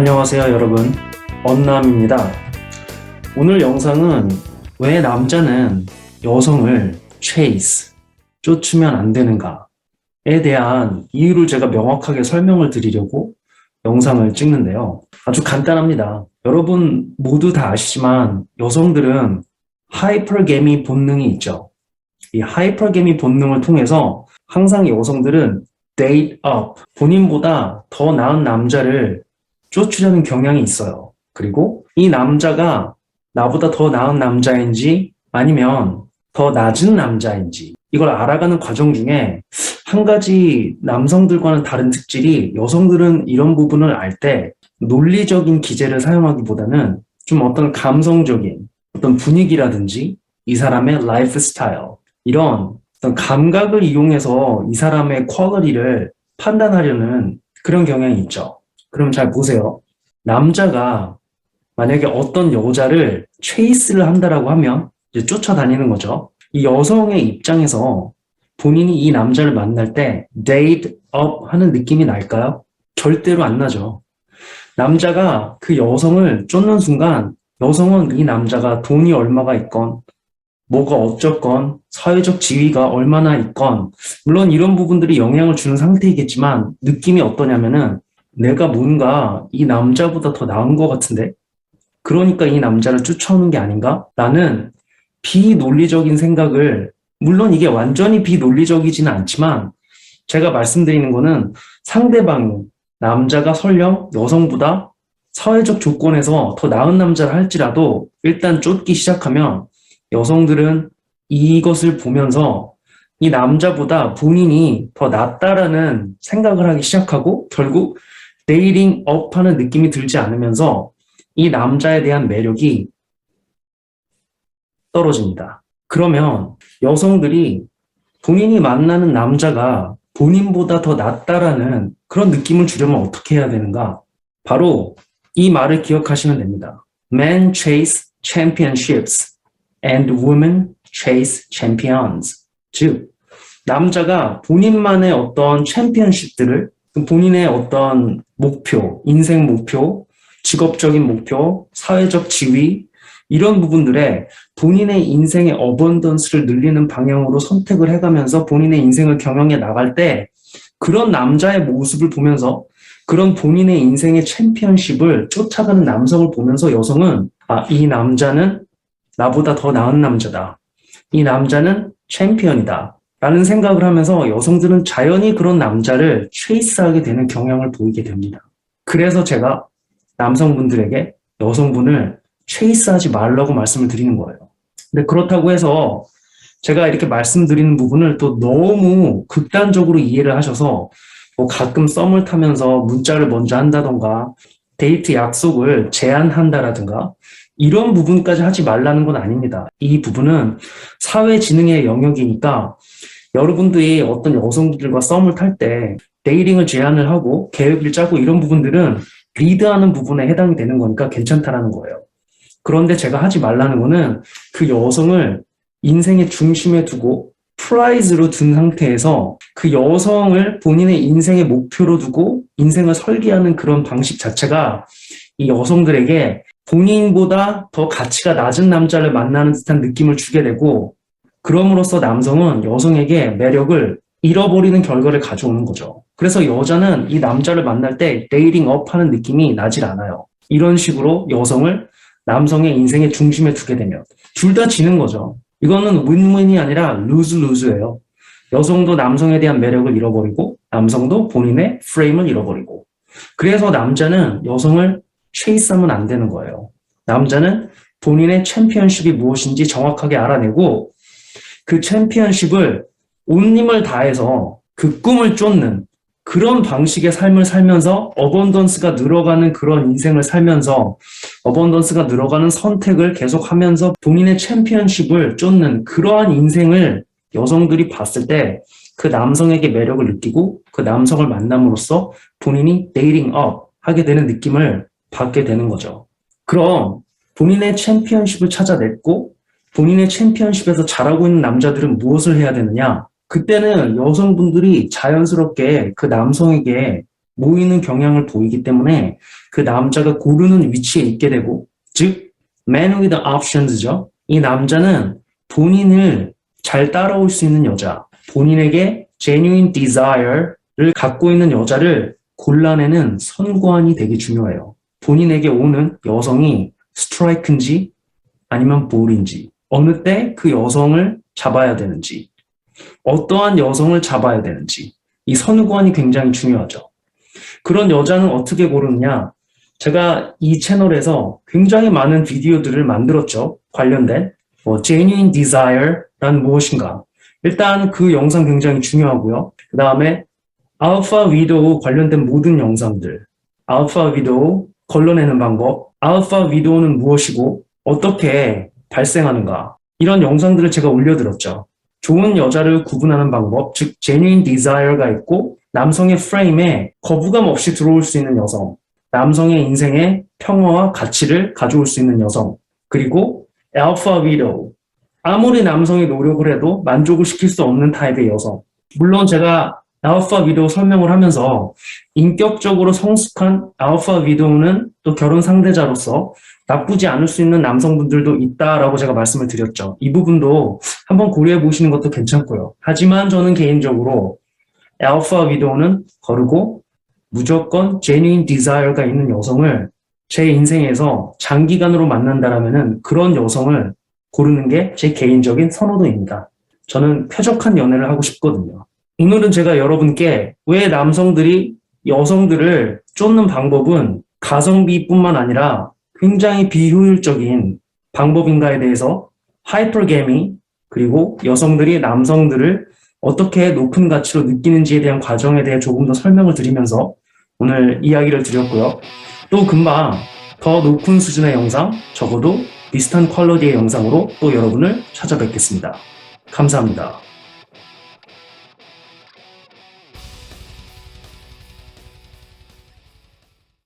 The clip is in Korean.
안녕하세요 여러분. 언남입니다. 오늘 영상은 왜 남자는 여성을 chase 쫓으면 안 되는가에 대한 이유를 제가 명확하게 설명을 드리려고 영상을 찍는데요. 아주 간단합니다. 여러분 모두 다 아시지만 여성들은 하이퍼게미 본능이 있죠. 이 하이퍼게미 본능을 통해서 항상 여성들은 date up 본인보다 더 나은 남자를 쫓으려는 경향이 있어요. 그리고 이 남자가 나보다 더 나은 남자인지 아니면 더 낮은 남자인지 이걸 알아가는 과정 중에 한 가지 남성들과는 다른 특질이 여성들은 이런 부분을 알 때 논리적인 기제를 사용하기보다는 좀 어떤 감성적인 어떤 분위기라든지 이 사람의 라이프 스타일 이런 어떤 감각을 이용해서 이 사람의 퀄리티를 판단하려는 그런 경향이 있죠. 그럼 잘 보세요. 남자가 만약에 어떤 여자를 체이스를 한다라고 하면 이제 쫓아다니는 거죠. 이 여성의 입장에서 본인이 이 남자를 만날 때 date up 하는 느낌이 날까요? 절대로 안 나죠. 남자가 그 여성을 쫓는 순간 여성은 이 남자가 돈이 얼마가 있건 뭐가 어쩌건 사회적 지위가 얼마나 있건 물론 이런 부분들이 영향을 주는 상태이겠지만 느낌이 어떠냐면은 내가 뭔가 이 남자보다 더 나은 것 같은데 그러니까 이 남자를 쫓아오는 게 아닌가? 라는 비논리적인 생각을 물론 이게 완전히 비논리적이지는 않지만 제가 말씀드리는 거는 상대방이 남자가 설령 여성보다 사회적 조건에서 더 나은 남자를 할지라도 일단 쫓기 시작하면 여성들은 이것을 보면서 이 남자보다 본인이 더 낫다라는 생각을 하기 시작하고 결국 데이링 업 하는 느낌이 들지 않으면서 이 남자에 대한 매력이 떨어집니다. 그러면 여성들이 본인이 만나는 남자가 본인보다 더 낫다라는 그런 느낌을 주려면 어떻게 해야 되는가? 바로 이 말을 기억하시면 됩니다. Men chase championships and women chase champions. 즉, 남자가 본인만의 어떤 챔피언십들을 본인의 어떤 목표, 인생 목표, 직업적인 목표, 사회적 지위, 이런 부분들에 본인의 인생의 어번던스를 늘리는 방향으로 선택을 해가면서 본인의 인생을 경영해 나갈 때 그런 남자의 모습을 보면서 그런 본인의 인생의 챔피언십을 쫓아가는 남성을 보면서 여성은 아, 이 남자는 나보다 더 나은 남자다. 이 남자는 챔피언이다. 라는 생각을 하면서 여성들은 자연히 그런 남자를 체이스하게 되는 경향을 보이게 됩니다. 그래서 제가 남성분들에게 여성분을 체이스하지 말라고 말씀을 드리는 거예요. 근데 그렇다고 해서 제가 이렇게 말씀드리는 부분을 또 너무 극단적으로 이해를 하셔서 뭐 가끔 썸을 타면서 문자를 먼저 한다던가 데이트 약속을 제한한다라든가 이런 부분까지 하지 말라는 건 아닙니다. 이 부분은 사회지능의 영역이니까 여러분들이 어떤 여성들과 썸을 탈 때 데이링을 제안을 하고 계획을 짜고 이런 부분들은 리드하는 부분에 해당이 되는 거니까 괜찮다라는 거예요. 그런데 제가 하지 말라는 거는 그 여성을 인생의 중심에 두고 프라이즈로 둔 상태에서 그 여성을 본인의 인생의 목표로 두고 인생을 설계하는 그런 방식 자체가 이 여성들에게 본인보다 더 가치가 낮은 남자를 만나는 듯한 느낌을 주게 되고 그럼으로써 남성은 여성에게 매력을 잃어버리는 결과를 가져오는 거죠. 그래서 여자는 이 남자를 만날 때 데이팅 업 하는 느낌이 나질 않아요. 이런 식으로 여성을 남성의 인생의 중심에 두게 되면 둘 다 지는 거죠. 이거는 윈윈이 아니라 루즈 루즈예요. 여성도 남성에 대한 매력을 잃어버리고 남성도 본인의 프레임을 잃어버리고 그래서 남자는 여성을 체이스하면 안 되는 거예요. 남자는 본인의 챔피언십이 무엇인지 정확하게 알아내고 그 챔피언십을 온 힘을 다해서 그 꿈을 쫓는 그런 방식의 삶을 살면서 어번던스가 늘어가는 그런 인생을 살면서 어번던스가 늘어가는 선택을 계속하면서 본인의 챔피언십을 쫓는 그러한 인생을 여성들이 봤을 때 그 남성에게 매력을 느끼고 그 남성을 만남으로써 본인이 데이팅 업 하게 되는 느낌을 받게 되는 거죠. 그럼 본인의 챔피언십을 찾아냈고 본인의 챔피언십에서 잘하고 있는 남자들은 무엇을 해야 되느냐? 그때는 여성분들이 자연스럽게 그 남성에게 모이는 경향을 보이기 때문에 그 남자가 고르는 위치에 있게 되고 즉 man with options죠. 이 남자는 본인을 잘 따라올 수 있는 여자, 본인에게 genuine desire를 갖고 있는 여자를 골라내는 선관이 되게 중요해요. 본인에게 오는 여성이 스트라이크인지 아니면 볼인지 어느 때 그 여성을 잡아야 되는지 어떠한 여성을 잡아야 되는지 이 선관이 굉장히 중요하죠. 그런 여자는 어떻게 고르느냐? 제가 이 채널에서 굉장히 많은 비디오들을 만들었죠. 관련된 뭐 genuine desire란 무엇인가? 일단 그 영상 굉장히 중요하고요. 그 다음에 알파 위도우 관련된 모든 영상들, 알파 위도우 걸러내는 방법, 알파 위도우는 무엇이고 어떻게 발생하는가 이런 영상들을 제가 올려드렸죠. 좋은 여자를 구분하는 방법, 즉 genuine desire가 있고 남성의 프레임에 거부감 없이 들어올 수 있는 여성, 남성의 인생에 평화와 가치를 가져올 수 있는 여성, 그리고 alpha widow, 아무리 남성이 노력을 해도 만족을 시킬 수 없는 타입의 여성. 물론 제가 alpha widow 설명을 하면서 인격적으로 성숙한 alpha widow는 또 결혼 상대자로서 나쁘지 않을 수 있는 남성분들도 있다라고 제가 말씀을 드렸죠. 이 부분도 한번 고려해 보시는 것도 괜찮고요. 하지만 저는 개인적으로 alpha widow는 거르고 무조건 genuine desire가 있는 여성을 제 인생에서 장기간으로 만난다라면은 그런 여성을 고르는 게 제 개인적인 선호도입니다. 저는 쾌적한 연애를 하고 싶거든요. 오늘은 제가 여러분께 왜 남성들이 여성들을 쫓는 방법은 가성비뿐만 아니라 굉장히 비효율적인 방법인가에 대해서 하이퍼게미 그리고 여성들이 남성들을 어떻게 높은 가치로 느끼는지에 대한 과정에 대해 조금 더 설명을 드리면서 오늘 이야기를 드렸고요. 또 금방 더 높은 수준의 영상, 적어도 비슷한 퀄러티의 영상으로 또 여러분을 찾아뵙겠습니다. 감사합니다.